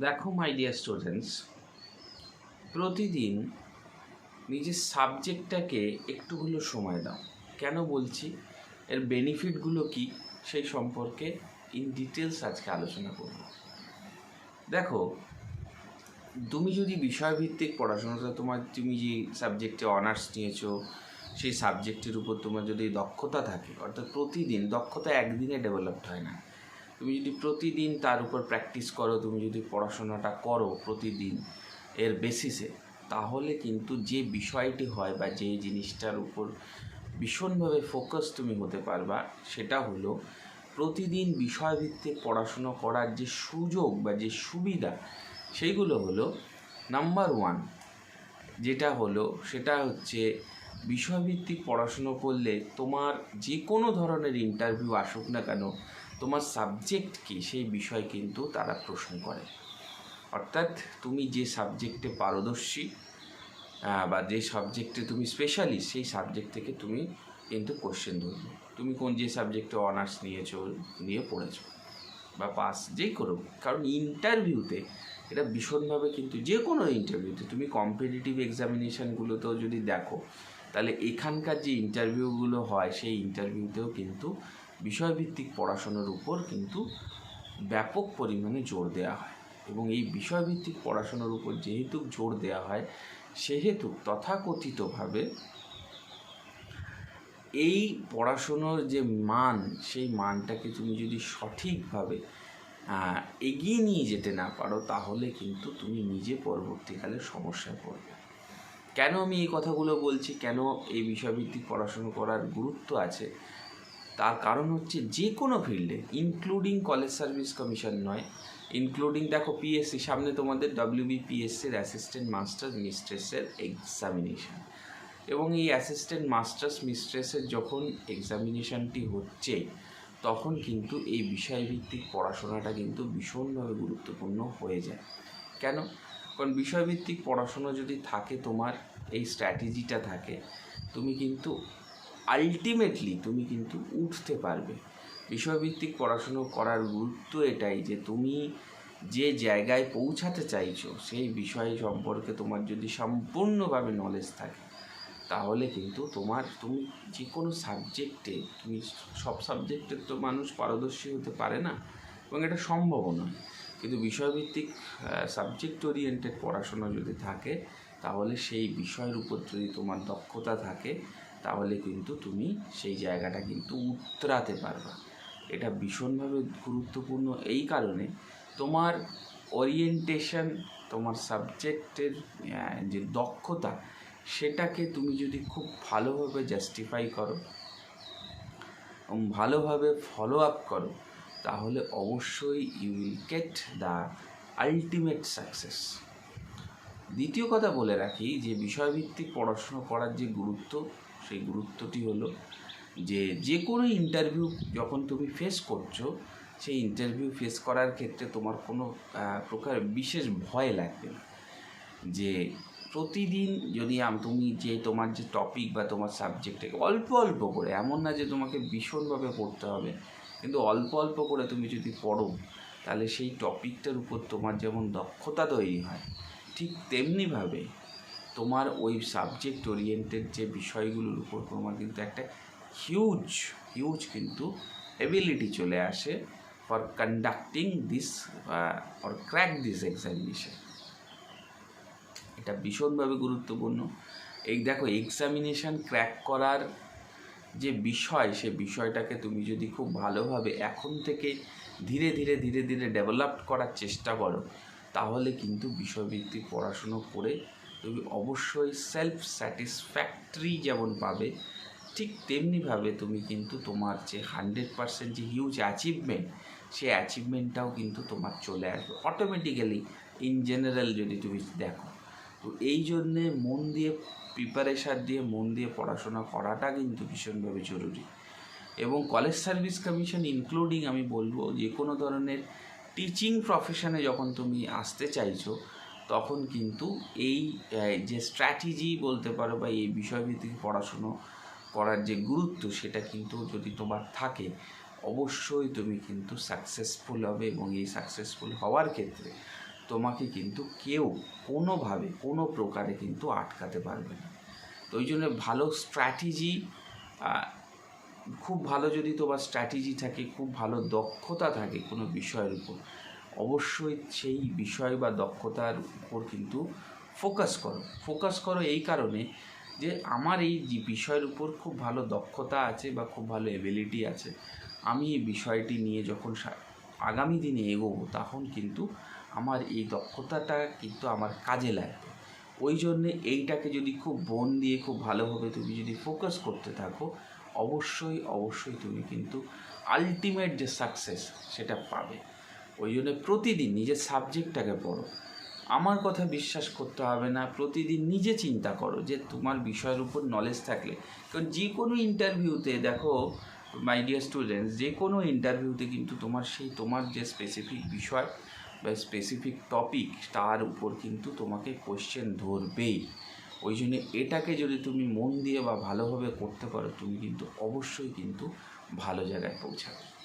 দেখো my dear students প্রতিদিন নিজের সাবজেক্টটাকে একটু হলেও সময় দাও। কেন বলছি? এর বেনিফিটগুলো কি? সেই সম্পর্কে ইন ডিটেলস আজকে আলোচনা করব। দেখো, তুমি যদি বিষয়ভিত্তিক পড়াশোনাটা তোমার তুমি যে সাবজেক্টে অনার্স নিয়েছো, সেই সাবজেক্টের উপর তোমার যদি দক্ষতা থাকে, অর্থাৎ প্রতিদিন দক্ষতা একদিনে ডেভেলপড হয় না। তুমি যদি প্রতিদিন তার উপর প্র্যাকটিস করো, তুমি যদি পড়াশোনাটা করো প্রতিদিন এর বেসিসে তাহলে কিন্তু যে বিষয়টি হয় বা যে জিনিসটার উপর ভীষণভাবে ফোকাস তুমি হতে পারবা, সেটা হলো প্রতিদিন বিষয়ভিত্তিক পড়াশুনো করার যে সুযোগ বা যে সুবিধা, সেইগুলো হলো নাম্বার ওয়ান যেটা হলো সেটা হচ্ছে বিষয়ভিত্তিক পড়াশুনো করলে তোমার যে কোনো ধরনের ইন্টারভিউ আসুক না কেন তোমার সাবজেক্ট কি? সেই বিষয় কিন্তু তারা প্রশ্ন করে। অর্থাৎ তুমি যে সাবজেক্টে পারদর্শী বা যে সাবজেক্টে তুমি স্পেশালিস্ট সেই সাবজেক্ট থেকে তুমি কিন্তু কোশ্চেন ধরবে। তুমি কোন যে সাবজেক্টে অনার্স নিয়েছো, নিয়ে পড়েছো, বা পাস যেই করো। কারণ ইন্টারভিউতে এটা ভীষণভাবে কিন্তু যে কোনো ইন্টারভিউতে তুমি কম্পিটিটিভ এক্সামিনেশানগুলোতেও যদি দেখো, তাহলে এখানকার যে ইন্টারভিউগুলো হয়, সেই ইন্টারভিউতেও কিন্তু বিষয়ভিত্তিক পড়াশোনার উপর কিন্তু ব্যাপক পরিমাণে জোর দেওয়া হয়। এবং এই বিষয়ভিত্তিক পড়াশোনার উপর যেহেতু জোর দেওয়া হয়, সেহেতু তথাকথিতভাবে এই পড়াশুনোর যে মান, সেই মানটাকে তুমি যদি সঠিকভাবে এগিয়ে নিয়ে যেতে না পারো, তাহলে কিন্তু তুমি নিজে পরবর্তীকালে সমস্যায় পড়বে। কেন আমি এই কথাগুলো বলছি? কেন এই বিষয়ভিত্তিক পড়াশুনো করার গুরুত্ব আছে? তার কারণ হচ্ছে যে কোনো ফিল্ডে ইনক্লুডিং কলেজ সার্ভিস কমিশন নয় ইনক্লুডিং দেখো পিএসসি সামনে তোমাদের ডব্লিউবিপিএসসির অ্যাসিস্ট্যান্ট মাস্টার মিস্ট্রেসের এক্সামিনেশন এবং এই অ্যাসিস্ট্যান্ট মাস্টার্স মিস্ট্রেসের যখন এক্সামিনেশনটি হচ্ছে, তখন কিন্তু এই বিষয়ভিত্তিক পড়াশোনাটা কিন্তু ভীষণভাবে গুরুত্বপূর্ণ হয়ে যায়। কেন? কারণ বিষয়ভিত্তিক পড়াশোনা যদি থাকে তোমার, এই স্ট্র্যাটেজিটা থাকে, তুমি কিন্তু আলটিমেটলি তুমি কিন্তু উঠতে পারবে। বিষয়ভিত্তিক পড়াশুনো করার গুরুত্ব এটাই যে তুমি যে জায়গায় পৌঁছাতে চাইছো, সেই বিষয় সম্পর্কে তোমার যদি সম্পূর্ণভাবে নলেজ থাকে, তাহলে কিন্তু তোমার, তুমি যে কোনো সাবজেক্টে তুমি সব সাবজেক্টে তো মানুষ পারদর্শী হতে পারে না এবং এটা সম্ভবও নয়। কিন্তু বিষয়ভিত্তিক সাবজেক্ট ওরিয়েন্টেড পড়াশোনা যদি থাকে, তাহলে সেই বিষয়ের উপর যদি তোমার দক্ষতা থাকে তাহলে কিন্তু তুমি সেই জায়গাটা কিন্তু উতরাতে পারবা। এটা ভীষণভাবে গুরুত্বপূর্ণ এই কারণে তোমার ওরিয়েন্টেশন তোমার সাবজেক্টের যে দক্ষতা, সেটাকে তুমি যদি খুব ভালোভাবে জাস্টিফাই করো এবং ভালোভাবে ফলো আপ করো, তাহলে অবশ্যই you will get the ultimate success দ্বিতীয় কথা বলে রাখি যে বিষয়ভিত্তিক পড়াশুনো করার যে গুরুত্ব সেই গুরুত্বটি হলো যে যে কোনো ইন্টারভিউ যখন তুমি ফেস করছ, সেই ইন্টারভিউ ফেস করার ক্ষেত্রে তোমার কোনো প্রকার বিশেষ ভয় লাগবে না। যে প্রতিদিন যদি তুমি যে তোমার যে টপিক বা তোমার সাবজেক্টটাকে অল্প অল্প করে, এমন না যে তোমাকে ভীষণভাবে পড়তে হবে, কিন্তু অল্প অল্প করে তুমি যদি পড়ো, তাহলে সেই টপিকটার উপর তোমার যেমন দক্ষতা তৈরি হয়, ঠিক তেমনিভাবে তোমার ওই সাবজেক্ট ওরিয়েন্টেড যে বিষয়গুলোর উপর তোমার কিন্তু একটা হিউজ হিউজ কিন্তু এবিলিটি চলে আসে for conducting this or crack this examination এটা ভীষণভাবে গুরুত্বপূর্ণ। এই দেখো এক্সামিনেশন ক্র্যাক করার যে বিষয়, সে বিষয়টাকে তুমি যদি খুব ভালোভাবে এখন থেকে ধীরে ধীরে ধীরে ধীরে ডেভেলপ করার চেষ্টা করো, তাহলে কিন্তু বিষয়ভিত্তিক পড়াশুনো করে তুমি অবশ্যই সেলফ স্যাটিসফ্যাক্টরি যেমন পাবে, ঠিক তেমনিভাবে তুমি কিন্তু তোমার যে হান্ড্রেড পার্সেন্ট যে হিউজ অ্যাচিভমেন্ট সেই অ্যাচিভমেন্টটাও কিন্তু তোমার চলে আসবে অটোমেটিক্যালি ইন জেনারেল যদি তুমি দেখো। তো এই জন্যে মন দিয়ে প্রিপারেশান দিয়ে, মন দিয়ে পড়াশোনা করাটা কিন্তু ভীষণভাবে জরুরি। এবং কলেজ সার্ভিস কমিশন ইনক্লুডিং আমি বলব যে কোনো ধরনের টিচিং প্রফেশনে যখন তুমি আসতে চাইছো তখন কিন্তু এই যে স্ট্র্যাটেজি বলতে পারো বা এই বিষয়ভিত্তিক পড়াশুনো করার যে গুরুত্ব সেটা কিন্তু যদি তোমার থাকে, অবশ্যই তুমি কিন্তু সাকসেসফুল হবে এবং এই সাকসেসফুল হওয়ার ক্ষেত্রে তোমাকে কিন্তু কেউ কোনোভাবে, কোনো প্রকারে কিন্তু আটকাতে পারবে না। তো ওই জন্য ভালো স্ট্র্যাটেজি খুব ভালো যদি তোমার স্ট্র্যাটেজি থাকে, খুব ভালো দক্ষতা থাকে কোনো বিষয়ের উপর অবশ্যই সেই বিষয় বা দক্ষতার উপর কিন্তু ফোকাস করো। ফোকাস করো এই কারণে যে আমার এই বিষয়ের উপর খুব ভালো দক্ষতা আছে বা খুব ভালো এবিলিটি আছে। আমি এই বিষয়টি নিয়ে যখন আগামী দিনে এগোবো তখন কিন্তু আমার এই দক্ষতাটা কিন্তু আমার কাজে লাগবে। ওই জন্যে এইটাকে যদি খুব মন দিয়ে খুব ভালোভাবে তুমি যদি ফোকাস করতে থাকো, অবশ্যই অবশ্যই তুমি কিন্তু আলটিমেট যে সাকসেস সেটা পাবে। ওই জন্য প্রতিদিন নিজের সাবজেক্টটাকে পড়ো। আমার কথা বিশ্বাস করতে হবে না, প্রতিদিন নিজে চিন্তা করো যে তোমার বিষয়ের উপর নলেজ থাকলে। কারণ যে কোনো ইন্টারভিউতে দেখো মাই ডিয়ার স্টুডেন্টস যে কোনো ইন্টারভিউতে কিন্তু তোমার সেই তোমার যে স্পেসিফিক বিষয় বা স্পেসিফিক টপিক তার উপর কিন্তু তোমাকে কোশ্চেন ধরবেই। ওই জন্য এটাকে যদি তুমি মন দিয়ে বা ভালোভাবে করতে পারো, তুমি কিন্তু অবশ্যই কিন্তু ভালো জায়গায় পৌঁছাবে।